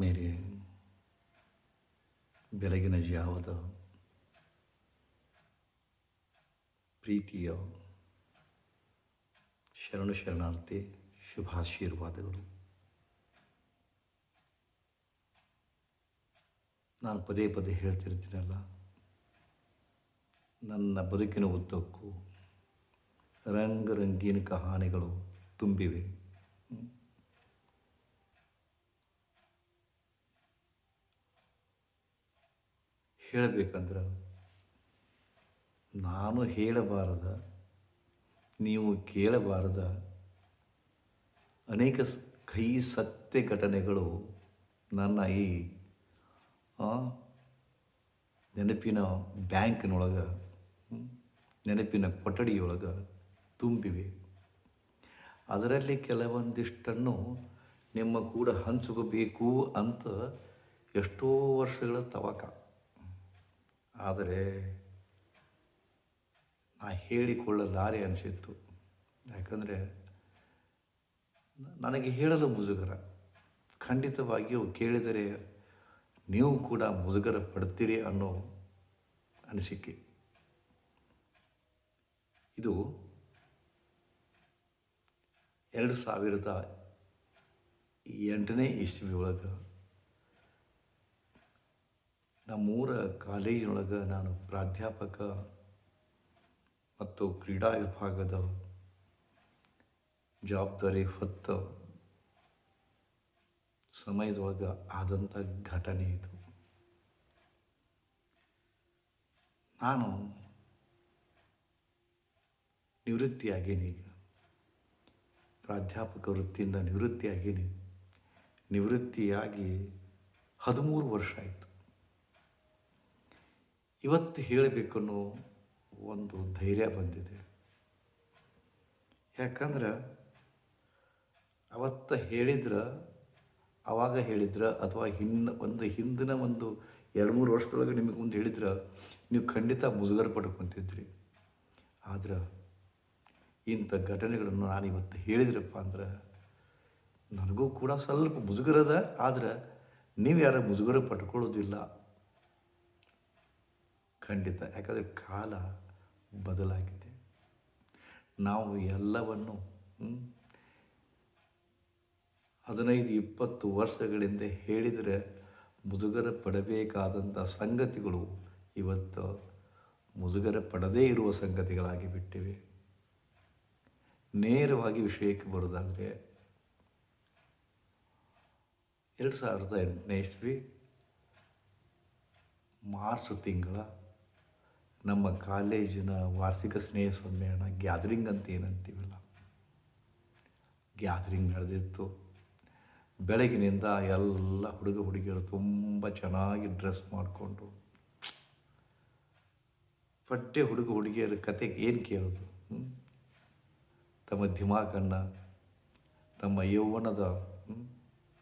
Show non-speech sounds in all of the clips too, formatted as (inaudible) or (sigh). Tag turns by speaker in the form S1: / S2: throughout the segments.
S1: ಆತ್ಮೀಯರೇ, ಬೆಳಗಿನ ಜಾವದ ಪ್ರೀತಿಯ ಶರಣ ಶರಣಾರ್ಥಿ, ಶುಭಾಶೀರ್ವಾದಗಳು. ನಾನು ಪದೇ ಪದೇ ಹೇಳ್ತಿರ್ತೀನಲ್ಲ, ನನ್ನ ಬದುಕಿನ ಉದ್ದಕ್ಕೂ ರಂಗರಂಗೀನ ಕಹಾನಿಗಳು ತುಂಬಿವೆ. ಹೇಳಬೇಕಂದ್ರೆ ನಾನು ಹೇಳಬಾರದ, ನೀವು ಕೇಳಬಾರದ ಅನೇಕ ಕೈ ಸತ್ಯ ಘಟನೆಗಳು ನನ್ನ ಈ ನೆನಪಿನ ಬ್ಯಾಂಕ್ನೊಳಗೆ ನೆನಪಿನ ಕೊಠಡಿಯೊಳಗೆ ತುಂಬಿವೆ. ಅದರಲ್ಲಿ ಕೆಲವೊಂದಿಷ್ಟನ್ನು ನಿಮ್ಮ ಕೂಡ ಹಂಚಿಕೋಬೇಕು ಅಂತ ಎಷ್ಟೋ ವರ್ಷಗಳ ತವಕ. ಆದರೆ ನಾ ಹೇಳಿಕೊಳ್ಳಲಾರೆ ಅನಿಸಿತ್ತು. ಯಾಕಂದರೆ ನನಗೆ ಹೇಳಲು ಮುಜುಗರ. ಖಂಡಿತವಾಗಿಯೂ ಕೇಳಿದರೆ ನೀವು ಕೂಡ ಮುಜುಗರ ಪಡ್ತೀರಿ ಅನ್ನೋ ಅನಿಸಿಕೆ. ಇದು ಎರಡು ಸಾವಿರದ ಎಂಟನೇ ಇಸ್ವಿ ಒಳಗೆ ನಮ್ಮೂರ ಕಾಲೇಜಿನೊಳಗೆ ನಾನು ಪ್ರಾಧ್ಯಾಪಕ ಮತ್ತು ಕ್ರೀಡಾ ವಿಭಾಗದ ಜವಾಬ್ದಾರಿ ಹೊತ್ತ ಸಮಯದೊಳಗೆ ಆದಂಥ ಘಟನೆ ಇದು. ನಾನು ನಿವೃತ್ತಿಯಾಗೇನಿ ಈಗ. ಪ್ರಾಧ್ಯಾಪಕ ವೃತ್ತಿಯಿಂದ ನಿವೃತ್ತಿಯಾಗೇನಿ. ನಿವೃತ್ತಿಯಾಗಿ ಹದಿಮೂರು ವರ್ಷ ಆಯಿತು. ಇವತ್ತು ಹೇಳಬೇಕನ್ನೋ ಒಂದು ಧೈರ್ಯ ಬಂದಿದೆ. ಯಾಕಂದ್ರೆ ಅವತ್ತ ಹೇಳಿದ್ರೆ, ಅವಾಗ ಹೇಳಿದ್ರೆ, ಅಥವಾ ಹಿನ್ನ ಒಂದು ಹಿಂದಿನ ಒಂದು ಎರಡು ಮೂರು ವರ್ಷದೊಳಗೆ ನಿಮಗೆ ಮುಂದೆ ಹೇಳಿದ್ರೆ, ನೀವು ಖಂಡಿತ ಮುಜುಗರ ಪಡ್ಕೊತಿದ್ರಿ ಆದ್ರೆ ಇಂಥ ಘಟನೆಗಳನ್ನು ನಾನು ಇವತ್ತು ಹೇಳಿದ್ರಪ್ಪ ಅಂದ್ರೆ ನನಗೂ ಕೂಡ ಸ್ವಲ್ಪ ಮುಜುಗರದ ಆದ್ರೆ ನೀವು ಯಾರು ಮುಜುಗರ ಪಟ್ಕೊಳ್ಳೋದಿಲ್ಲ. ಖಂಡಿತ. ಯಾಕಂದರೆ ಕಾಲ ಬದಲಾಗಿದೆ. ನಾವು ಎಲ್ಲವನ್ನು ಹದಿನೈದು, ಇಪ್ಪತ್ತು ವರ್ಷಗಳಿಂದ ಹೇಳಿದರೆ ಮುದುಗರ ಪಡಬೇಕಾದಂಥ ಸಂಗತಿಗಳು ಇವತ್ತು ಮುದುಗರ ಪಡದೇ ಇರುವ ಸಂಗತಿಗಳಾಗಿ ಬಿಟ್ಟಿವೆ ನೇರವಾಗಿ ವಿಷಯಕ್ಕೆ ಬರೋದಾದರೆ ಎರಡು ಸಾವಿರದ ಎಂಟನೇ ಇಸ್ವಿ, ಮಾರ್ಚ್ ತಿಂಗಳ ನಮ್ಮ ಕಾಲೇಜಿನ ವಾರ್ಷಿಕ ಸ್ನೇಹ ಸಮ್ಮೇಳನ ಗ್ಯಾದರಿಂಗ್ ಅಂತ ಏನಂತೀವಲ್ಲ? ಗ್ಯಾದರಿಂಗ್ ನಡೆದಿತ್ತು. ಬೆಳಗಿನಿಂದ ಎಲ್ಲ ಹುಡುಗ ಹುಡುಗಿಯರು ತುಂಬ ಚೆನ್ನಾಗಿ ಡ್ರೆಸ್ ಮಾಡಿಕೊಂಡು ಪಟ್ಟೆ ಹುಡುಗ ಹುಡುಗಿಯರ ಕತೆಗೆ ಏನು ಕೇಳೋದು? ತಮ್ಮ ದಿಮಾಕನ್ನು ತಮ್ಮ ಯೌವನದ ಹ್ಮ್,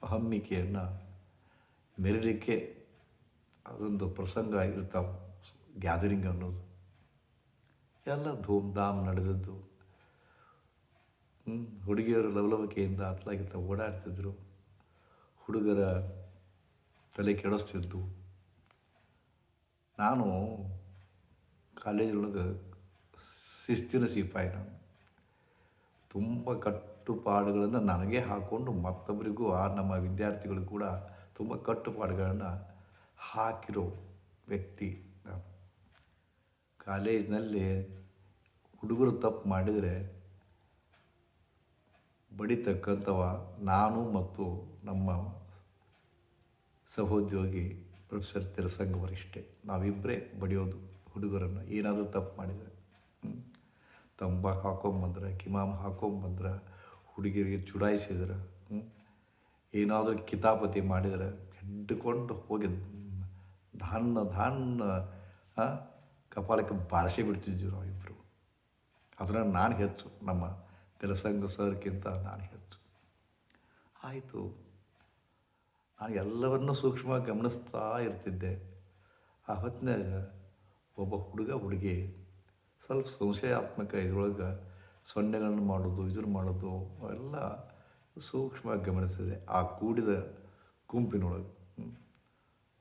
S1: ಹಮ್ಮಿಕೆಯನ್ನು ಮೆರಲಿಕ್ಕೆ ಅದೊಂದು ಪ್ರಸಂಗ ಆಗಿರ್ತಾವೆ. ಗ್ಯಾದರಿಂಗ್ ಅನ್ನೋದು. ಎಲ್ಲ ಧೂಮ್ಧಾಮ್ ನಡೆದದ್ದು. ಹುಡುಗಿಯರು ಲವಲವಿಕೆಯಿಂದ ಅತ್ಲಾಗಿತ್ತ ಓಡಾಡ್ತಿದ್ರು. ಹುಡುಗರ ತಲೆ ಕೆಡಿಸ್ತಿದ್ದು ನಾನು ಕಾಲೇಜೊಳಗೆ ಶಿಸ್ತಿನ ಸಿಪಾಯಿ ನಾನು. ತುಂಬ ಕಟ್ಟುಪಾಡುಗಳನ್ನು ನನಗೆ ಹಾಕ್ಕೊಂಡು ಮತ್ತೊಬ್ಬರಿಗೂ ಆ ನಮ್ಮ ವಿದ್ಯಾರ್ಥಿಗಳು ಕೂಡ ತುಂಬ ಕಟ್ಟುಪಾಡುಗಳನ್ನು ಹಾಕಿರೋ ವ್ಯಕ್ತಿ. ಕಾಲೇಜಿನಲ್ಲಿ ಹುಡುಗರು ತಪ್ಪು ಮಾಡಿದರೆ ಬಡಿತಕ್ಕಂಥವ ನಾನು ಮತ್ತು ನಮ್ಮ ಸಹೋದ್ಯೋಗಿ ಪ್ರೊಫೆಸರ್ ತಿರಸಂಗವರಿಷ್ಟೇ ನಾವಿಬ್ಬರೇ ಬಡಿಯೋದು ಹುಡುಗರನ್ನು ಏನಾದರೂ ತಪ್ಪು ಮಾಡಿದರೆ. ತಂಬಾಕು ಹಾಕೊಂಬಂದ್ರೆ, ಕಿಮಾಮ್ ಹಾಕೊಂಬಂದ್ರೆ, ಹುಡುಗಿಯರಿಗೆ ಚುಡಾಯಿಸಿದ್ರೆ. ಏನಾದರೂ ಕಿತಾಪತಿ ಮಾಡಿದರೆ ಹಿಡ್ಕೊಂಡು ಹೋಗಿ ಧಾನ್ನ ಧಾನ್ನ ಕಪಾಲಕ್ಕೆ ಬಾರಿಸಿ ಬಿಡ್ತಿದ್ವಿ ನಾವಿಬ್ಬರು ಅದನ್ನು ನಾನು ಹೆಚ್ಚು, ನಮ್ಮ ತಿರಸಂಗ ಸರ್ಕ್ಕಿಂತ ನಾನು ಹೆಚ್ಚು. ಆಯಿತು. ನಾನು ಎಲ್ಲವನ್ನೂ ಸೂಕ್ಷ್ಮವಾಗಿ ಗಮನಿಸ್ತಾ ಇರ್ತಿದ್ದೆ. ಆ ಹೊತ್ತಿನಾಗ ಒಬ್ಬ ಹುಡುಗ ಹುಡುಗಿ ಸ್ವಲ್ಪ ಸಂಶಯಾತ್ಮಕ ಇದ್ರೊಳಗೆ ಸೊನ್ನೆಗಳನ್ನು ಮಾಡೋದು, ಇದನ್ನು ಮಾಡೋದು, ಅವೆಲ್ಲ ಸೂಕ್ಷ್ಮವಾಗಿ ಗಮನಿಸಿದೆ ಆ ಕೂಡಿದ ಗುಂಪಿನೊಳಗೆ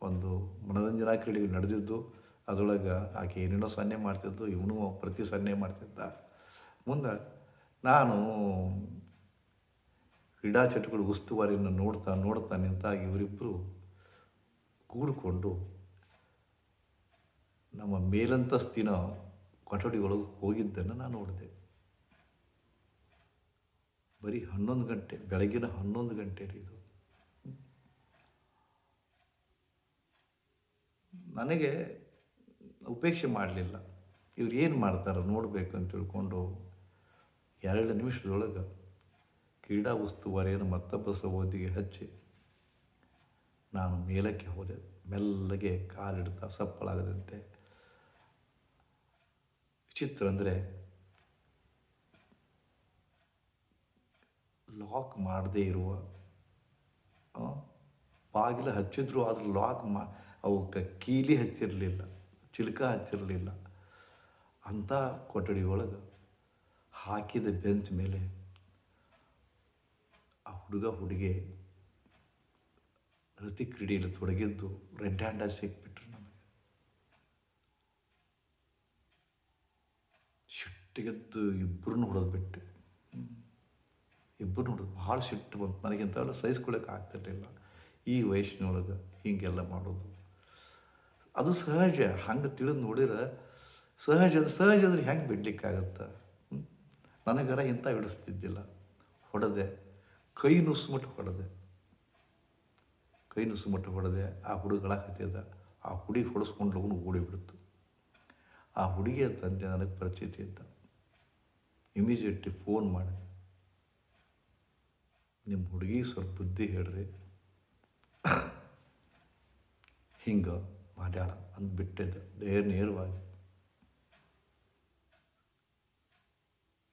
S1: ಒಂದು ಮನೋರಂಜನಾ ಕ್ರೀಡೆಗಳು ನಡೆದಿದ್ದು. ಅದರೊಳಗೆ ಆಕೆ ಏನೇನೋ ಸನ್ನೆ ಮಾಡ್ತಿದ್ದು ಇವನು ಪ್ರತಿ ಸನ್ನೆ ಮಾಡ್ತಿದ್ದ. ಮುಂದೆ ನಾನು ಕ್ರೀಡಾ ಚಟುಗಳು ಉಸ್ತುವಾರಿಯನ್ನು ನೋಡ್ತಾ ನೋಡ್ತಾ ನಿಂತಾಗ ಇವರಿಬ್ಬರು ಕೂಡಿಕೊಂಡು ನಮ್ಮ ಮೇಲಂತಸ್ತಿನ ಕೊಠಡಿಯೊಳಗೆ ಹೋಗಿದ್ದನ್ನು ನಾನು ನೋಡಿದೆ. ಬರೀ ಹನ್ನೊಂದು ಗಂಟೆ, ಬೆಳಗಿನ ಹನ್ನೊಂದು ಗಂಟೆ ರೀ ಇದು. ನನಗೆ ಉಪೇಕ್ಷೆ ಮಾಡಲಿಲ್ಲ. ಇವ್ರು ಏನು ಮಾಡ್ತಾರೆ ನೋಡಬೇಕು ಅಂತ ತಿಳ್ಕೊಂಡು ಎರಡು ನಿಮಿಷದೊಳಗೆ ಕ್ರೀಡಾ ಉಸ್ತುವಾರಿಯನ್ನು ಮತ್ತೊಬ್ಬ ಸಹೋದಿಗೆ ಹಚ್ಚಿ ನಾನು ಮೇಲಕ್ಕೆ ಹೋದೆ. ಮೆಲ್ಲಗೆ ಕಾಲಿಡ್ತಾ ಸಪ್ಪಳಾಗದಂತೆ. ವಿಚಿತ್ರ ಅಂದರೆ ಲಾಕ್ ಮಾಡದೇ ಇರುವ ಬಾಗಿಲು ಹಚ್ಚಿದ್ರು ಆದರೂ ಲಾಕ್ ಮಾ ಅವಕ್ಕೆ ಕೀಲಿ ಹಚ್ಚಿರಲಿಲ್ಲ. ಚಿಲ್ಕ ಹಚ್ಚಿರಲಿಲ್ಲ. ಅಂಥ ಕೊಠಡಿ ಒಳಗೆ ಹಾಕಿದ ಬೆಂಚ್ ಮೇಲೆ ಆ ಹುಡುಗ ಹುಡುಗಿ ರತಿ ಕ್ರೀಡೆಯಲ್ಲಿ ತೊಡಗಿದ್ದು ರೆಡ್ ಹ್ಯಾಂಡಾಗಿ ಸಿಕ್ಬಿಟ್ರು ನಮಗೆ. ಸಿಟ್ಟಿಗೆದ್ದು ಇಬ್ಬರನ್ನು ಹೊಡೆದು ಬಿಟ್ಟು. ಇಬ್ಬರು ಹೊಡೆದು ಭಾಳ ಸಿಟ್ಟು ಬಂತು. ನನಗೆ ಇಂಥವೆಲ್ಲ ಸಹಿಸ್ಕೊಳ್ಳೋಕೆ ಆಗ್ತಿರ್ಲಿಲ್ಲ. ಈ ವಯಸ್ಸಿನೊಳಗೆ ಹೀಗೆಲ್ಲ ಮಾಡೋದು. ಅದು ಸಹಜ, ಹಂಗೆ ತಿಳಿದು ನೋಡಿದ್ರೆ ಸಹಜ ಸಹಜ ಅಂದ್ರೆ ಹೆಂಗೆ ಬಿಡ್ಲಿಕ್ಕಾಗತ್ತೆ? ನನಗರ ಇಂಥ ಹಿಡಿಸ್ತಿದ್ದಿಲ್ಲ. ಹೊಡೆದೆ. ಕೈ ನುಸ್ಮಟ್ಟು ಹೊಡೆದೆ. ಕೈ ನುಸ್ಮಟ್ಟು ಹೊಡೆದೆ. ಆ ಹುಡುಗಳ ಹತ್ತಿದ ಆ ಹುಡುಗಿ ಹೊಡೆಸ್ಕೊಂಡು ಅವನು ಓಡಿಬಿಡ್ತು ಆ ಹುಡುಗಿಯ ತಂದೆ ನನಗೆ ಪರಿಚಿತ ಇದ್ದ. ಇಮಿಜಿಯೇಟ್ಲಿ ಫೋನ್ ಮಾಡಿದೆ. ನಿಮ್ಮ ಹುಡುಗಿ ಸ್ವಲ್ಪ ಬುದ್ಧಿ ಹೇಳ್ರಿ. (coughs) ಹಿಂಗೆ. ಮಾಡ್ಯಾಳ ಅಂದ್ಬಿಟ್ಟಿದ್ದ ನೇರ ನೇರವಾಗಿ.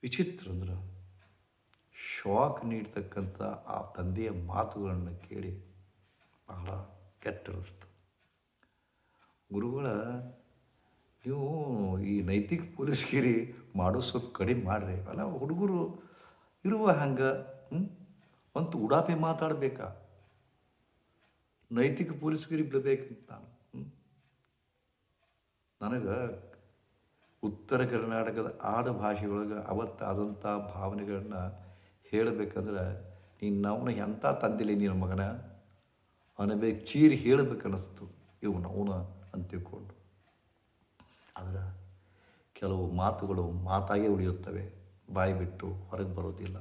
S1: ವಿಚಿತ್ರ ಅಂದ್ರೆ ಶಾಕ್ ನೀಡ್ತಕ್ಕಂಥ ಆ ತಂದೆಯ ಮಾತುಗಳನ್ನು ಕೇಳಿ ಬಹಳ ಕೆಟ್ಟ ಅನಿಸ್ತು. ಗುರುಗಳ, ನೀವು ಈ ನೈತಿಕ ಪೊಲೀಸ್ಗಿರಿ ಮಾಡೋ ಸ್ವಲ್ಪ ಕಡಿಮೆ ಮಾಡಿರಿ. ಅಲ್ಲ, ಹುಡುಗರು ಇರುವ ಹಂಗೆ ಒಂದು ಉಡಾಪೆ ಮಾತಾಡಬೇಕಾ? ನೈತಿಕ ಪೊಲೀಸ್ಗಿರಿ ಬಿಡಬೇಕಂತ ನಾನು? ನನಗೆ ಉತ್ತರ ಕರ್ನಾಟಕದ ಆಡು ಭಾಷೆಯೊಳಗೆ ಅವತ್ತಾದಂಥ ಭಾವನೆಗಳನ್ನ ಹೇಳಬೇಕಂದ್ರೆ ನೀನು ನವನ ಎಂಥ ತಂದಿಲ್ಲ ನಿನ್ನ ಮಗನ? ಅನಬೇಕು ಚೀರಿ ಹೇಳಬೇಕನ್ನಿಸ್ತು. ಇವು ನವನ ಅಂತ ತಿಳ್ಕೊಂಡು. ಆದರೆ ಕೆಲವು ಮಾತುಗಳು ಮಾತಾಗೇ ಉಳಿಯುತ್ತವೆ. ಬಾಯಿ ಬಿಟ್ಟು ಹೊರಗೆ ಬರೋದಿಲ್ಲ.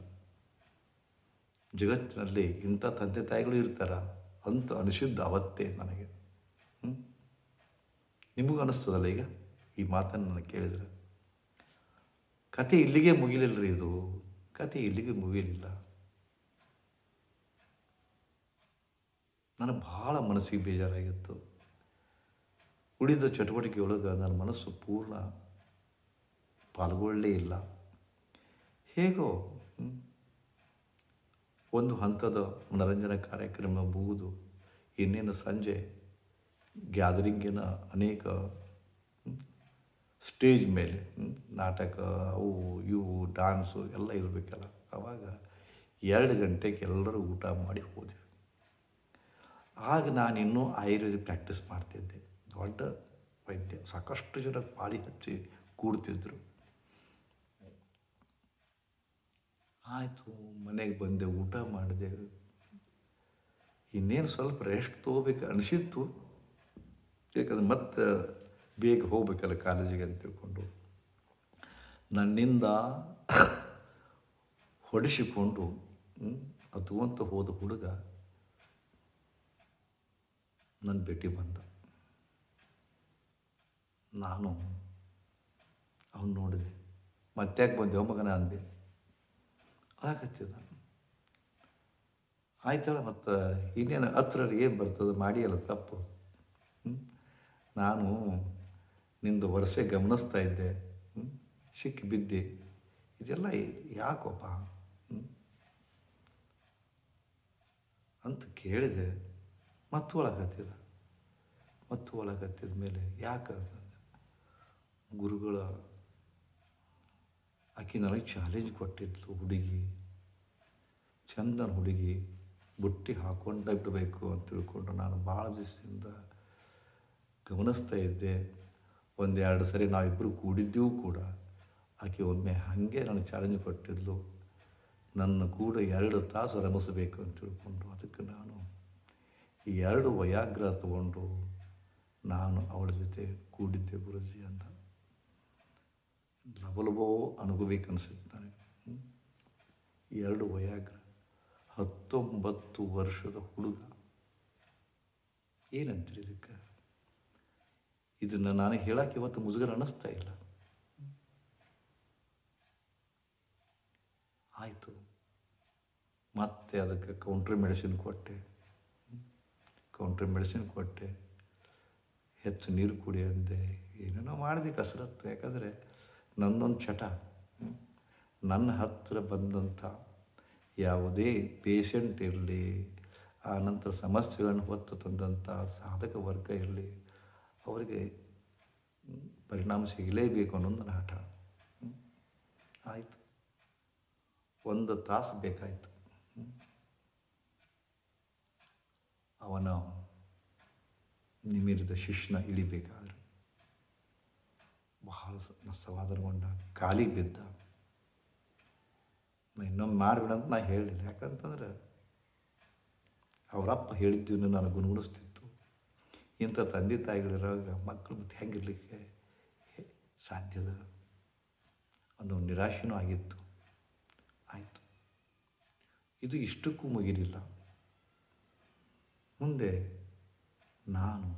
S1: ಜಗತ್ತಿನಲ್ಲಿ ಇಂಥ ತಂದೆ ತಾಯಿಗಳು ಇರ್ತಾರ ಅಂತ ಅನಿಸಿದ್ದು ಅವತ್ತೇ ನನಗೆ. ಹ್ಮ್? ನಿಮಗೂ ಅನ್ನಿಸ್ತದಲ್ಲ ಈಗ? ಈ ಮಾತನ್ನು ನನಗೆ ಕೇಳಿದರೆ? ಕತೆ ಇಲ್ಲಿಗೆ ಮುಗಿಲಿಲ್ಲ ರೀ ಇದು. ಕತೆ ಇಲ್ಲಿಗೆ ಮುಗಿಲಿಲ್ಲ. ನನಗೆ ಭಾಳ ಮನಸ್ಸಿಗೆ ಬೇಜಾರಾಗಿತ್ತು. ಉಳಿದ ಚಟುವಟಿಕೆಯೊಳಗೆ ನನ್ನ ಮನಸ್ಸು ಪೂರ್ಣ ಪಾಲ್ಗೊಳ್ಳೇ ಇಲ್ಲ. ಹೇಗೋ ಒಂದು ಹಂತದ ಮನರಂಜನಾ ಕಾರ್ಯಕ್ರಮ ಮುಗಿದು, ಇನ್ನೇನು ಸಂಜೆ ಗ್ಯಾದರಿಂಗಿನ ಅನೇಕ ಸ್ಟೇಜ್ ಮೇಲೆ ನಾಟಕ, ಅವು, ಇವು, ಡಾನ್ಸು ಎಲ್ಲ ಇರಬೇಕಲ್ಲ. ಆವಾಗ ಎರಡು ಗಂಟೆಗೆ ಎಲ್ಲರೂ ಊಟ ಮಾಡಿ ಹೋದೆವು ಆಗ ನಾನಿನ್ನೂ ಆಯುರ್ವೇದಿಕ್ ಪ್ರಾಕ್ಟೀಸ್ ಮಾಡ್ತಿದ್ದೆ. ದೊಡ್ಡ ವೈದ್ಯ, ಸಾಕಷ್ಟು ಜನ ಪಾಳಿ ಹಚ್ಚಿ ಕೂಡ್ತಿದ್ರು. ಆಯಿತು, ಮನೆಗೆ ಬಂದೆ, ಊಟ ಮಾಡಿದೆ. ಇನ್ನೇನು ಸ್ವಲ್ಪ ರೆಸ್ಟ್ ತೊಗೋಬೇಕು ಅನಿಸಿತ್ತು. ಯಾಕಂದ್ರೆ ಮತ್ತೆ ಬೇಗ ಹೋಗ್ಬೇಕಲ್ಲ ಕಾಲೇಜಿಗೆ ಅಂತ ತಿಳ್ಕೊಂಡು. ನನ್ನಿಂದ ಹೊಡಿಸಿಕೊಂಡು ಅದು ಅಂತ ಹೋದ ಹುಡುಗ ನನ್ನ ಭೇಟಿ ಬಂದ. ನಾನು ಅವನು ನೋಡಿದೆ. ಮತ್ತ್ಯಾಕೆ ಬಂದೆ? ಮಗನ ಅಂದೆ. ಆಗತ್ತಿದ ಆಯ್ತಲ್ಲ, ಮತ್ತು ಇನ್ನೇನು ಹತ್ರ ಏನು ಬರ್ತದೆ? ಮಾಡಿಯಲ್ಲ ತಪ್ಪು? ನಾನು ನಿಂದು ವರ್ಷೆ ಗಮನಿಸ್ತಾ ಇದ್ದೆ? ಸಿಕ್ಕಿ ಬಿದ್ದೆ ಇದೆಲ್ಲ ಯಾಕೋಪ? ಅಂತ ಕೇಳಿದೆ ಮತ್ತು ಒಳಗತ್ತಿದ ಮತ್ತು ಒಳಗತ್ತಿದ ಮೇಲೆ ಯಾಕೆ. ಗುರುಗಳ ಆಕೆ ನನಗೆ ಚಾಲೆಂಜ್ ಕೊಟ್ಟಿದ್ಲು ಹುಡುಗಿ, ಚಂದನ ಹುಡುಗಿ, ಬುಟ್ಟಿ ಹಾಕೊಂಡ ಬಿಡಬೇಕು ಅಂತ ತಿಳ್ಕೊಂಡು ನಾನು ಭಾಳ ದಿವಸದಿಂದ ಗಮನಿಸ್ತಾ ಇದ್ದೆ. ಒಂದೆರಡು ಸರಿ ನಾವಿಬ್ಬರು ಕೂಡಿದ್ದೆವು ಕೂಡ ಆಕೆ ಒಮ್ಮೆ ಹಾಗೆ ನನಗೆ ಚಾಲೆಂಜ್ ಕೊಟ್ಟಿದ್ಲು ನನ್ನ ಕೂಡ ಎರಡು ತಾಸು ರಮಿಸಬೇಕು ಅಂತ ತಿಳ್ಕೊಂಡು ಅದಕ್ಕೆ ನಾನು ಈ ಎರಡು ವಯಾಗ್ರ ತಗೊಂಡು ನಾನು ಅವಳ ಜೊತೆ ಕೂಡಿದ್ದೆ ಗುರುಜಿ ಅಂತ. ಅನುಭವಿಕ ಅನಿಸುತ್ತೆ ನನಗೆ. ಎರಡು ವಯಾಗ್ರ ಹತ್ತೊಂಬತ್ತು ವರ್ಷದ ಹುಡುಗ. ಏನಂತೀರಿ ಇದಕ್ಕೆ? ಇದನ್ನು ನಾನು ಹೇಳಕ್ಕೆ ಇವತ್ತು ಮುಜುಗರ ಅನ್ನಿಸ್ತಾ ಇಲ್ಲ. ಆಯಿತು. ಮತ್ತೆ ಅದಕ್ಕೆ ಕೌಂಟ್ರಿ ಮೆಡಿಸಿನ್ ಕೊಟ್ಟೆ. ಕೌಂಟ್ರಿ ಮೆಡಿಸಿನ್ ಕೊಟ್ಟೆ. ಹೆಚ್ಚು ನೀರು ಕುಡಿ ಅಂದೆ. ಏನೇನೋ ಮಾಡಿದೆ ಕಸರತ್ತು. ಯಾಕಂದರೆ ನನ್ನೊಂದು ಚಟ. ನನ್ನ ಹತ್ತಿರ ಬಂದಂಥ ಯಾವುದೇ ಪೇಷಂಟ್ ಇರಲಿ ಆನಂತರ ನಂತರ ಸಮಸ್ಯೆಗಳನ್ನು ಹೊತ್ತು ತಂದಂಥ ಸಾಧಕ ವರ್ಗ ಇರಲಿ ಅವರಿಗೆ ಪರಿಣಾಮ ಸಿಗಲೇಬೇಕು ಅನ್ನೋದು ನನ್ನ ಹಠ. ಆಯಿತು. ಒಂದು ತಾಸು ಬೇಕಾಯಿತು. ಅವನ ನಿಮಿರಿದ ಶಿಷ್ಯನ ಇಳಿಬೇಕಾದ್ರೆ. ಬಹಳ ಖಾಲಿ ಕಾಲಿಗೆ ಬಿದ್ದ. ನಾ ಇನ್ನೊಮ್ಮೆ ಮಾಡಬೇಡ ಅಂತ ನಾ ಹೇಳಿಲ್ಲ. ಯಾಕಂತಂದ್ರೆ ಅವರಪ್ಪ ಹೇಳಿದ್ದು ನಾನು ಗುಣಗುಣಿಸ್ತಿತ್ತು ಇಂಥ ತಂದೆ ತಾಯಿಗಳಿರುವಾಗ ಮಕ್ಕಳು ಮತ್ತೆ ಹೆಂಗಿರ್ಲಿಕ್ಕೆ ಸಾಧ್ಯದ? ಅನ್ನೋ ನಿರಾಶೆನೂ ಆಗಿತ್ತು. ಆಯಿತು. ಇದು ಇಷ್ಟಕ್ಕೂ ಮುಗಿಲಿಲ್ಲ ಮುಂದೆ ನಾನು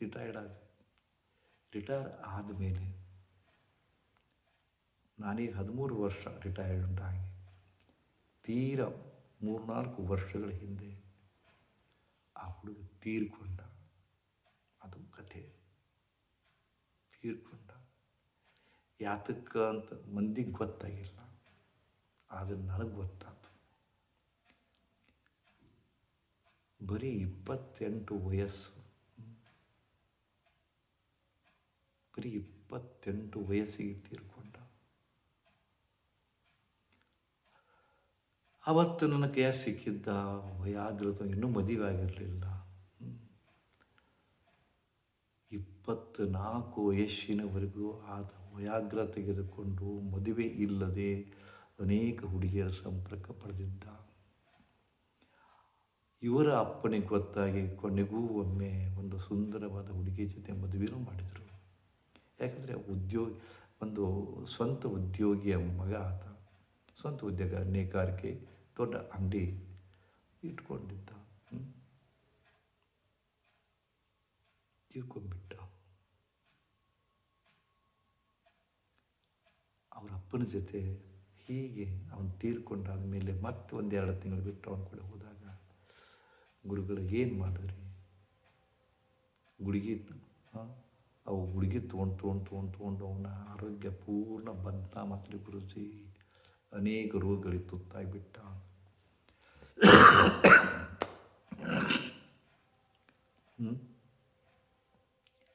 S1: ರಿಟೈರ್ಡ್ ಆದ. ರಿಟೈರ್ ಆದಮೇಲೆ ನಾನೀಗ ಹದಿಮೂರು ವರ್ಷ ರಿಟೈರ್ಡ್ ಆಗಿ ತೀರ ಮೂರ್ನಾಲ್ಕು ವರ್ಷಗಳ ಹಿಂದೆ ಆ ಹುಡುಗ ತೀರ್ಕೊಂಡ. ಅದು ಕಥೆ. ತೀರ್ಕೊಂಡ. ಯಾತಕ್ಕ ಅಂತ ಮಂದಿಗೆ ಗೊತ್ತಾಗಿಲ್ಲ. ಆದರೆ ನನಗೆ ಗೊತ್ತಾಯ್ತು ಬರೀ ಇಪ್ಪತ್ತೆಂಟು ವಯಸ್ಸು. ಬರೀ ಇಪ್ಪತ್ತೆಂಟು ವಯಸ್ಸಿಗೆ ತೀರ್ಕೊಂಡ. ಅವತ್ತು ನನ್ನ ಕೈಯ ಸಿಕ್ಕಿದ್ದ ವಯಾಗ್ರತ ಇನ್ನೂ ಮದುವೆ ಆಗಿರಲಿಲ್ಲ. ಇಪ್ಪತ್ತ್ನಾಲ್ಕು ವಯಸ್ಸಿನವರೆಗೂ ಆತ ವಯಾಗ್ರ ತೆಗೆದುಕೊಂಡು ಮದುವೆ ಇಲ್ಲದೆ ಅನೇಕ ಹುಡುಗಿಯರ ಸಂಪರ್ಕ ಪಡೆದಿದ್ದ. ಇವರ ಅಪ್ಪನಿಗೆ ಗೊತ್ತಾಗಿ ಕೊನೆಗೂ ಒಮ್ಮೆ ಒಂದು ಸುಂದರವಾದ ಹುಡುಗಿ ಜೊತೆ ಮದುವೆನೂ ಮಾಡಿದರು. ಯಾಕಂದರೆ ಉದ್ಯೋಗ, ಒಂದು ಸ್ವಂತ ಉದ್ಯೋಗಿಯ ಮಗ ಆತ. ಸ್ವಂತ ಉದ್ಯೋಗ ನೇಕಾರಿಕೆ ದೊಡ್ಡ ಅಂಗಡಿ ಇಟ್ಕೊಂಡಿದ್ದ. ಹ್ಮ್. ಅವರ ಅಪ್ಪನ ಜೊತೆ ಹೀಗೆ ಅವನು ತೀರ್ಕೊಂಡಾದ ಮೇಲೆ ಮತ್ತೆ ಒಂದೆರಡು ತಿಂಗಳು ಬಿಟ್ಟು ಅವನ ಕೂಡ ಹೋದಾಗ ಗುರುಗಳು ಏನು ಮಾಡಿದ್ರಿ? ಗುಳಿಗೆ, ಹಾಂ? ಅವು ಗುಳಿಗೆ ತೊಗೊಂಡು ತೊಗೊಂಡು ತೊಗೊಂಡು ತೊಗೊಂಡು ಅವನ ಆರೋಗ್ಯ ಪೂರ್ಣ ಬದನಾಮತ್ಲಿ ಗುರುಜಿ. ಅನೇಕ ರೋಗಗಳಿಗೆ ತುತ್ತಾಗಿಬಿಟ್ಟ.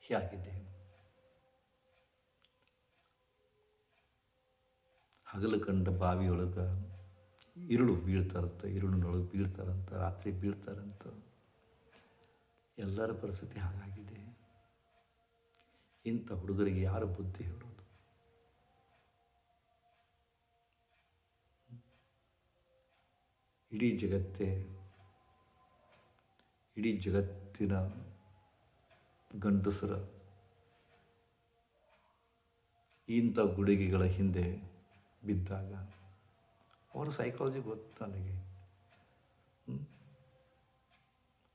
S1: ಹೇಗಿದೆ ಹಗಲು ಕಂಡ ಬಾವಿಯೊಳಗೆ ಇರುಳು ಬೀಳ್ತಾರಂತ ಇರುಳಿನೊಳಗೆ ಬೀಳ್ತಾರಂತ, ರಾತ್ರಿ ಬೀಳ್ತಾರಂತ. ಎಲ್ಲರ ಪರಿಸ್ಥಿತಿ ಹಾಗಾಗಿದೆ. ಇಂಥ ಹುಡುಗರಿಗೆ ಯಾರು ಬುದ್ಧಿ ಹೇಳೋದು? ಇಡೀ ಜಗತ್ತೇ, ಇಡೀ ಜಗತ್ತಿನ ಗಂಡಸರ ಇಂಥ ಗುಡುಗೆಗಳ ಹಿಂದೆ ಬಿದ್ದಾಗ ಅವರ ಸೈಕಾಲಜಿ ಗೊತ್ತು ನನಗೆ?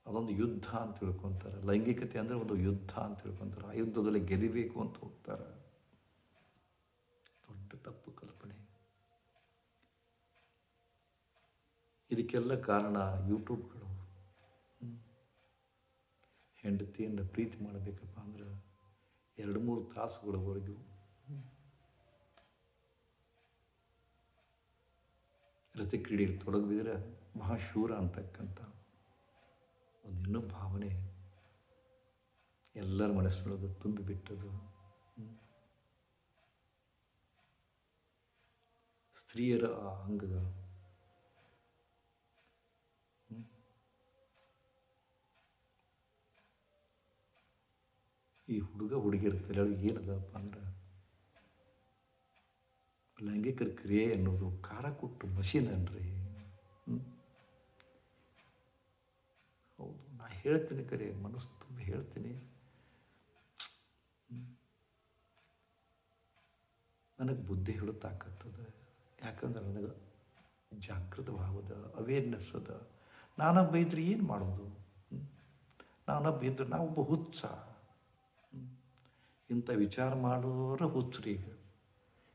S1: ಅದೊಂದು ಯುದ್ಧ ಅಂತ ತಿಳ್ಕೊತಾರೆ. ಲೈಂಗಿಕತೆ ಅಂದರೆ ಒಂದು ಯುದ್ಧ ಅಂತ ತಿಳ್ಕೊತಾರೆ. ಆ ಯುದ್ಧದಲ್ಲಿ ಗೆದಿಬೇಕು ಅಂತ ಹೋಗ್ತಾರೆ ದೊಡ್ಡ ತಪ್ಪು ಕಲ್ಪನೆ ಇದಕ್ಕೆಲ್ಲ ಕಾರಣ ಯೂಟ್ಯೂಬ್ಗಳು. ಹೆಂಡತಿಯನ್ನು ಪ್ರೀತಿ ಮಾಡಬೇಕಪ್ಪ ಅಂದ್ರೆ ಎರಡು ಮೂರು ತಾಸುಗಳವರೆಗೂ. ರತಿ ಕ್ರೀಡೆಯಲ್ಲಿ ತೊಡಗಿದ್ರೆ ಮಹಾಶೂರ ಅಂತಕ್ಕಂಥ ಒಂದು ಇನ್ನೂ ಭಾವನೆ ಎಲ್ಲರ ಮನಸ್ಸಿನೊಳಗೆ ತುಂಬಿಬಿಟ್ಟದು ಬಿಟ್ಟದು ಸ್ತ್ರೀಯರ ಆ ಅಂಗ ಈ ಹುಡುಗ ಹುಡುಗಿಯರ ತಲೆಯೊಳಗೆ ಏನದಪ್ಪ ಅಂದ್ರೆ ಲೈಂಗಿಕ ಕ್ರಿಯೆ ಅನ್ನೋದು ಖಾರ ಕೊಟ್ಟು ಮಷೀನ್ ಅನ್ರಿ? ಹೌದು, ನಾ ಹೇಳ್ತೀನಿ ಕರೆ, ಮನಸ್ಸು ತುಂಬ ಹೇಳ್ತೀನಿ ನನಗೆ ಬುದ್ಧಿ ಹೇಳುತ್ತಾಕತ್ತದ ತಾಕತ್ತದ ಯಾಕಂದ್ರೆ ನನಗೆ ಜಾಗೃತ ಭಾವದ ಅವೇರ್ನೆಸ್ ಅದ ನಾನೊಬ್ಬ ಇದ್ರೆ ಏನು ಮಾಡೋದು? ನಾನೊಬ್ಬ ಇದ್ರೆ ನಾವೊಬ್ಬ ಹುಚ್ಚ ಹ್ಮ್? ಇಂಥ ವಿಚಾರ ಮಾಡೋರ ಹುಚ್ಚರು ಈಗ.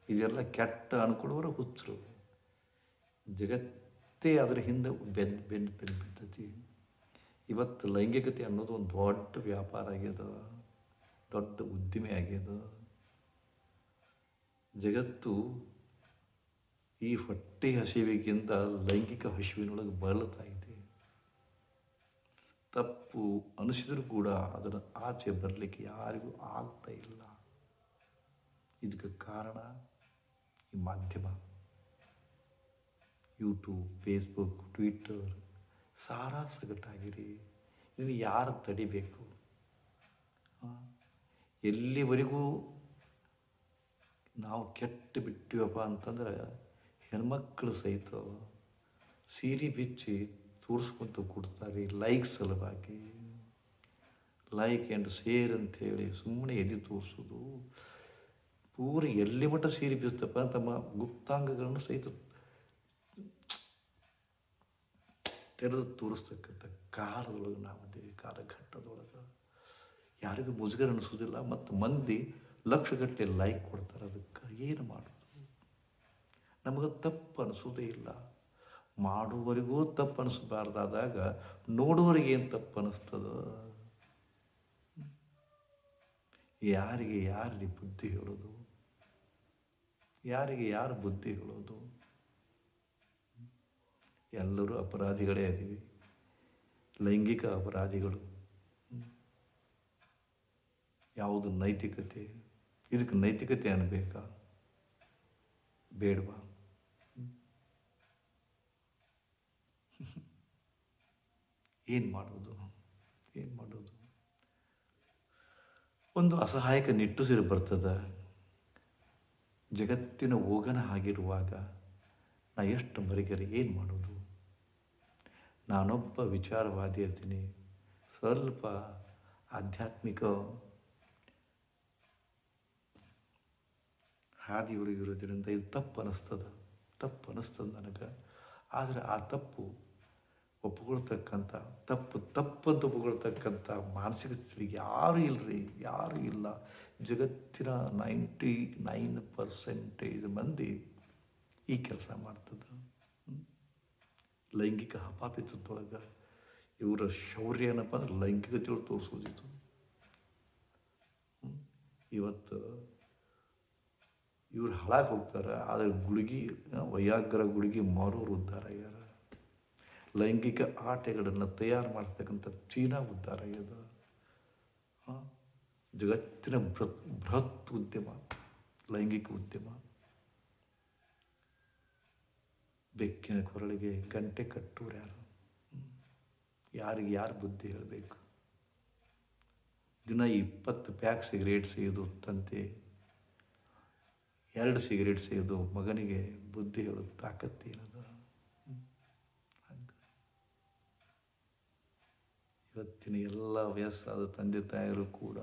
S1: ಇದೆಲ್ಲ ಕೆಟ್ಟ ಅನ್ಕೊಳ್ಳೋರ ಹುಚ್ಚರು. ಜಗತ್ತೇ ಅದರ ಹಿಂದೆ ಬೆನ್ ಬೆನ್ ಬೆನ್, ಬಿದ್ದತಿ. ಇವತ್ತು ಲೈಂಗಿಕತೆ ಅನ್ನೋದು ಒಂದು ದೊಡ್ಡ ವ್ಯಾಪಾರ ಆಗ್ಯದ. ದೊಡ್ಡ ಉದ್ದಿಮೆ ಆಗ್ಯದ. ಜಗತ್ತು ಈ ಹೊಟ್ಟೆ ಹಸಿವಿಗಿಂತ ಲೈಂಗಿಕ ಹಸಿವಿನೊಳಗೆ ಬಳಲ್ತಾ ಇದೆ ತಪ್ಪು ಅನಿಸಿದರೂ ಕೂಡ ಅದರ ಆಚೆ ಬರಲಿಕ್ಕೆ ಯಾರಿಗೂ ಆಗ್ತಾ ಇಲ್ಲ. ಇದಕ್ಕೆ ಕಾರಣ ಈ ಮಾಧ್ಯಮ. ಯೂಟ್ಯೂಬ್ ಫೇಸ್ಬುಕ್ ಟ್ವಿಟರ್ ಸಾರಾ ಸಗಟಾಗಿರಿ ಇದನ್ನು ಯಾರು ತಡಿಬೇಕು? ಎಲ್ಲಿವರೆಗೂ ನಾವು ಕೆಟ್ಟು ಬಿಟ್ಟಿವಪ್ಪ ಅಂತಂದ್ರೆ ಹೆಣ್ಮಕ್ಳು ಸಹಿತ ಸೀರೆ ಬಿಚ್ಚಿ ತೋರಿಸ್ಕೊಂತ ಕೊಡ್ತಾರೆ ಲೈಕ್ ಸಲುವಾಗಿ. ಲೈಕ್ ಆ್ಯಂಡ್ ಸೇರ್ ಅಂಥೇಳಿ ಸುಮ್ಮನೆ ಎದೆ ತೋರಿಸೋದು. ಪೂರ ಎಲ್ಲಿ ಮಟ್ಟ ಸೇರಿಪಿಸ್ತಪ್ಪ ತಮ್ಮ ಗುಪ್ತಾಂಗಗಳನ್ನು ಸಹಿತ ತೆರೆದು ತೋರಿಸ್ತಕ್ಕಂಥ ಕಾಲದೊಳಗೆ ನಾವಿದ್ದೀವಿ ಕಾಲಘಟ್ಟದೊಳಗೆ. ಯಾರಿಗೂ ಮುಜುಗರ ಅನಿಸೋದಿಲ್ಲ ಮತ್ತು ಮಂದಿ ಲಕ್ಷಗಟ್ಟಲೆ ಲೈಕ್ ಕೊಡ್ತಾರೆ. ಅದಕ್ಕೆ ಏನು ಮಾಡೋದು? ನಮಗೆ ತಪ್ಪು ಅನಿಸೋದೇ ಇಲ್ಲ. ಮಾಡುವವರಿಗೂ ತಪ್ಪು ಅನಿಸ್ಬಾರ್ದಾದಾಗ ನೋಡುವವರಿಗೆ ಏನು ತಪ್ಪು ಅನಿಸ್ತದ ಯಾರಿಗೆ ಯಾರಲ್ಲಿ ಬುದ್ಧಿ ಹೇಳೋದು? ಯಾರಿಗೆ ಯಾರು ಬುದ್ಧಿ ಹೇಳೋದು? ಎಲ್ಲರೂ ಅಪರಾಧಿಗಳೇ ಇದ್ದೀವಿ ಲೈಂಗಿಕ ಅಪರಾಧಿಗಳು. ಯಾವುದು ನೈತಿಕತೆ? ಇದಕ್ಕೆ ನೈತಿಕತೆ ಅನ್ನಬೇಕಾ ಬೇಡವಾ? ಏನು ಮಾಡೋದು? ಏನು ಮಾಡೋದು? ಒಂದು ಅಸಹಾಯಕ ನಿಟ್ಟುಸಿರು ಬರ್ತದೆ. ಜಗತ್ತಿನ ಓಗನ ಆಗಿರುವಾಗ ನಾ ಎಷ್ಟು ಮರಿಗರಿ ಏನು ಮಾಡೋದು? ನಾನೊಬ್ಬ ವಿಚಾರವಾದಿ ಇರ್ತೀನಿ ಸ್ವಲ್ಪ ಆಧ್ಯಾತ್ಮಿಕ ಹಾದಿ ಇರೋದ್ರಿಂದ ಇದು ತಪ್ಪು ಅನ್ನಿಸ್ತದೆ ತಪ್ಪು ಅನ್ನಿಸ್ತದೆ ನನಗೆ. ಆದರೆ ಆ ತಪ್ಪು ಒಪ್ಕೊಳ್ತಕ್ಕಂಥ, ತಪ್ಪು, ತಪ್ಪಂತ ಒಪ್ಕೊಳ್ತಕ್ಕಂಥ ಮಾನಸಿಕ ಸ್ಥಿತಿಗೆ ಯಾರು ಇಲ್ಲರಿ ಯಾರು ಇಲ್ಲ ಜಗತ್ತಿನ ನೈಂಟಿ ನೈನ್ ಪರ್ಸೆಂಟೇಜ್ ಮಂದಿ ಈ ಕೆಲಸ ಮಾಡ್ತದೆ. ಲೈಂಗಿಕ ಹಪಾಪಿತದೊಳಗೆ ಇವರ ಶೌರ್ಯ ಏನಪ್ಪ ಅಂದ್ರೆ ಲೈಂಗಿಕತೆಯೊಳಗೆ ತೋರಿಸೋದಿತ್ತು. ಇವತ್ತು ಇವ್ರು ಹಾಳಾಗಿ ಹೋಗ್ತಾರೆ, ಆದರೆ ಗುಡುಗಿ ವಯಾಗ್ರ ಗುಡುಗಿ ಮಾರೋರು ಉದ್ಧಾರ ಆಗ್ಯಾರ ಲೈಂಗಿಕ ಆಟಗಳನ್ನು ತಯಾರು ಮಾಡ್ತಕ್ಕಂಥ ಚೀನಾ ಉದ್ಧಾರ ಆಗ್ಯದ ಜಗತ್ತಿನ ಬೃಹತ್ ಬೃಹತ್ ಉದ್ಯಮ, ಲೈಂಗಿಕ ಉದ್ಯಮ. ಬೆಕ್ಕಿನ ಕೊರಳಿಗೆ ಗಂಟೆ ಕಟ್ಟೋರು ಯಾರು. ಯಾರಿಗೆ ಯಾರು ಬುದ್ಧಿ ಹೇಳಬೇಕು? ದಿನ ಇಪ್ಪತ್ತು ಪ್ಯಾಕ್ ಸಿಗರೇಟ್ ಸೇದು ತಂತೆ, ಎರಡು ಸಿಗರೇಟ್ ಸೇದು ಮಗನಿಗೆ ಬುದ್ಧಿ ಹೇಳೋದು ತಾಕತ್ತೇನದ ಹಂಗೆ ಇವತ್ತಿನ ಎಲ್ಲ ವಯಸ್ಸಾದ ತಂದೆ ತಾಯರು ಕೂಡ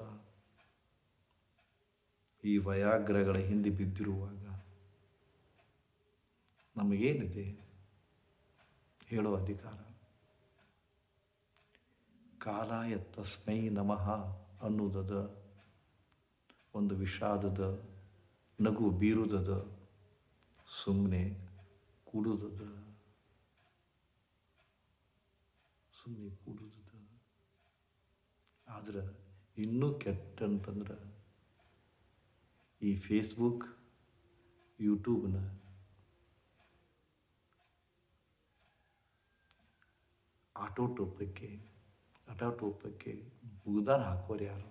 S1: ಈ ವಯಾಗ್ರಗಳ ಹಿಂದೆ ಬಿದ್ದಿರುವಾಗ ನಮಗೇನಿದೆ ಹೇಳೋ ಅಧಿಕಾರ? ಕಾಲಾಯ ತಸ್ಮೈ ನಮಃ ಅನ್ನುವುದದ ಒಂದು ವಿಷಾದದ, ನಗು ಬೀರುದದ ಸುಮ್ಮನೆ ಕೂಡುದದ ಸುಮ್ಮನೆ ಕೂಡುದದ. ಆದ್ರೆ ಇನ್ನೂ ಕೆಟ್ಟ ಅಂತಂದ್ರೆ ಈ ಫೇಸ್ಬುಕ್ ಯೂಟ್ಯೂಬ್ನ ಆಟೋಟೋಪಕ್ಕೆ ಆಟೋಟೋಪಕ್ಕೆ ಮುಗ್ದಾನ ಹಾಕೋರು ಯಾರು.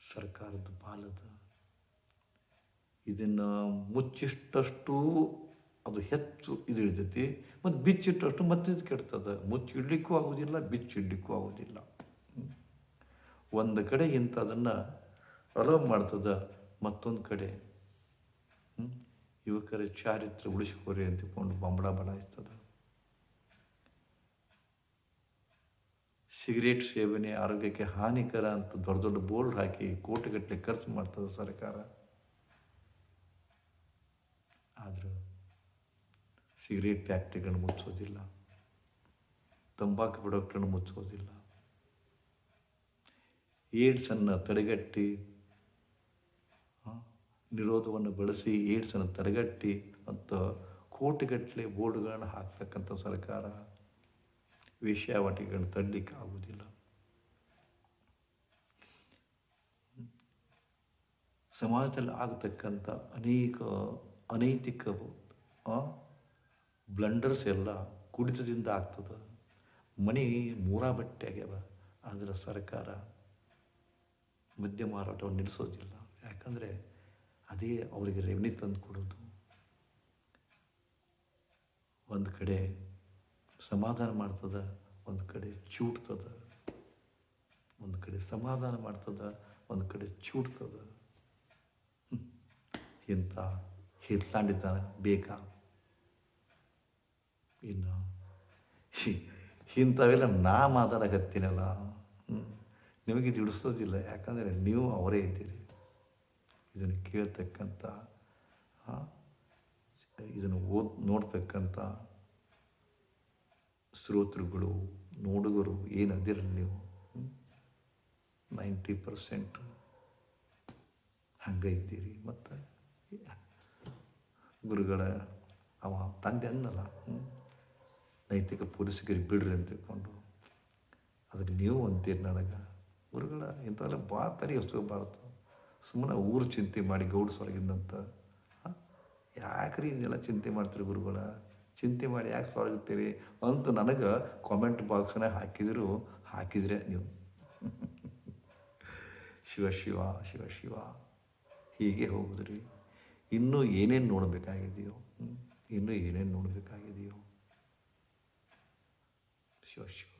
S1: ಸರ್ಕಾರದ ಪಾಲದ ಇದನ್ನು ಮುಚ್ಚಿಷ್ಟಷ್ಟು ಅದು ಹೆಚ್ಚು ಇದು ಇಳಿತೈತಿ ಮತ್ತು ಬಿಚ್ಚಿಟ್ಟಷ್ಟು ಮತ್ತೆ ಇದು ಕೆಡ್ತದೆ. ಮುಚ್ಚಿಡ್ಲಿಕ್ಕೂ ಆಗೋದಿಲ್ಲ, ಬಿಚ್ಚಿಡ್ಲಿಕ್ಕೂ ಆಗೋದಿಲ್ಲ. ಒಂದು ಕಡೆ ಇಂಥದನ್ನು ಅಲೋ ಮಾಡ್ತದೆ, ಮತ್ತೊಂದು ಕಡೆ. ಯುವಕರ ಚಾರಿತ್ರ ಉಳಿಸ್ಕೋರಿ ಅಂತಕೊಂಡು ಬಂಬಡ ಬಲಾಯಿಸ್ತದೆ ಸಿಗರೇಟ್ ಸೇವನೆ ಆರೋಗ್ಯಕ್ಕೆ ಹಾನಿಕರ ಅಂತ ದೊಡ್ಡ ದೊಡ್ಡ ಬೋರ್ಡ್ ಹಾಕಿ ಕೋಟಿಗಟ್ಟಲೆ ಖರ್ಚು ಮಾಡ್ತದೆ ಸರ್ಕಾರ. ಆದರೂ ಸಿಗರೇಟ್ ಫ್ಯಾಕ್ಟ್ರಿಗಳನ್ನು ಮುಚ್ಚೋದಿಲ್ಲ. ತಂಬಾಕು ಪ್ರಾಡಕ್ಟನ್ನು ಮುಚ್ಚೋದಿಲ್ಲ. ಏಡ್ಸನ್ನು ತಡೆಗಟ್ಟಿ ನಿರೋಧವನ್ನು ಬಳಸಿ ಏಡ್ಸನ್ನು ತಡೆಗಟ್ಟಿ ಅಂತ ಕೋಟಿಗಟ್ಟಲೆ ಬೋರ್ಡ್ಗಳನ್ನು ಹಾಕ್ತಕ್ಕಂಥ ಸರ್ಕಾರ ವೇಶ್ಯಾವಾಟಿಗಳನ್ನು ತಡಲಿಕ್ಕೆ ಆಗುವುದಿಲ್ಲ ಸಮಾಜದಲ್ಲಿ ಆಗತಕ್ಕಂಥ ಅನೇಕ ಅನೈತಿಕ ಬ್ಲಂಡರ್ಸ್ ಎಲ್ಲ ಕುಡಿತದಿಂದ ಆಗ್ತದೆ. ಮನೆ ಮೂರ ಬಟ್ಟೆ ಆಗ್ಯಾವ. ಆದರೆ ಸರ್ಕಾರ ಮದ್ಯ ಮಾರಾಟವನ್ನು ನಿಲ್ಲಿಸೋದಿಲ್ಲ ಯಾಕಂದರೆ ಅದೇ ಅವರಿಗೆ ರೆವೆನ್ಯೂ ತಂದು ಕೊಡೋದು. ಒಂದು ಕಡೆ ಸಮಾಧಾನ ಮಾಡ್ತದ, ಒಂದು ಕಡೆ ಚೂಟ್ತದ ಒಂದು ಕಡೆ ಸಮಾಧಾನ ಮಾಡ್ತದ, ಒಂದು ಕಡೆ ಚೂಟ್ತದ ಹ್ಮ್. ಇಂಥ ಹಿರ್ಲಾಂಡಿತನ ಬೇಕಾ? ಇನ್ನು ಇಂಥವೆಲ್ಲ ನಾ ಮಾತಾಡಕತ್ತೀನಲ್ಲ. ನಿಮಗೆ ತಿಳಿಸೋದಿಲ್ಲ ಯಾಕಂದರೆ ನೀವು ಅವರೇ ಇದ್ದೀರಿ. ಇದನ್ನು ಕೇಳ್ತಕ್ಕಂಥ ಇದನ್ನು ಓದ್, ನೋಡ್ತಕ್ಕಂಥ ಶ್ರೋತೃಗಳು, ನೋಡುಗರು ಏನು ಅದಿರಲಿ ನೀವು ನೈಂಟಿ ಪರ್ಸೆಂಟ್ ಹಂಗೆ ಇದ್ದೀರಿ. ಮತ್ತು ಗುರುಗಳ, ಅವ ತಂದೆ ಅನ್ನಲ್ಲ. ಹ್ಮ್. ನೈತಿಕ ಪೊಲೀಸರಿಗೆ ಬಿಡ್ರಿ ಅಂತ ತಿಳ್ಕೊಂಡು ಅದಕ್ಕೆ ನೀವು ಅಂತೀರಿ ನನಗೆ ಗುರುಗಳ ಇಂಥವೆಲ್ಲ ಭಾಳ ತರಿ ಭಾರತ ಸುಮ್ಮನೆ ಊರು ಚಿಂತೆ ಮಾಡಿ ಗೌಡ್ಸೊಳಗಿಂದಂತ ಯಾಕ್ರಿ ಇದನ್ನೆಲ್ಲ ಚಿಂತೆ ಮಾಡ್ತೀರಿ ಗುರುಗಳ? ಚಿಂತೆ ಮಾಡಿ ಯಾಕೆ ಸೊರಗುತ್ತೀರಿ? ಅಂತ ನನಗೆ ಕಾಮೆಂಟ್ ಬಾಕ್ಸ್ನ ಹಾಕಿದ್ರು, ಹಾಕಿದರೆ ನೀವು. (laughs) ಶಿವ ಶಿವ ಶಿವ ಶಿವ, ಹೀಗೆ ಹೋಗುದ್ರಿ. ಇನ್ನೂ ಏನೇನು ನೋಡಬೇಕಾಗಿದೆಯೋ? ಇನ್ನೂ ಏನೇನು ನೋಡಬೇಕಾಗಿದೆಯೋ ಶಿವ ಶಿವ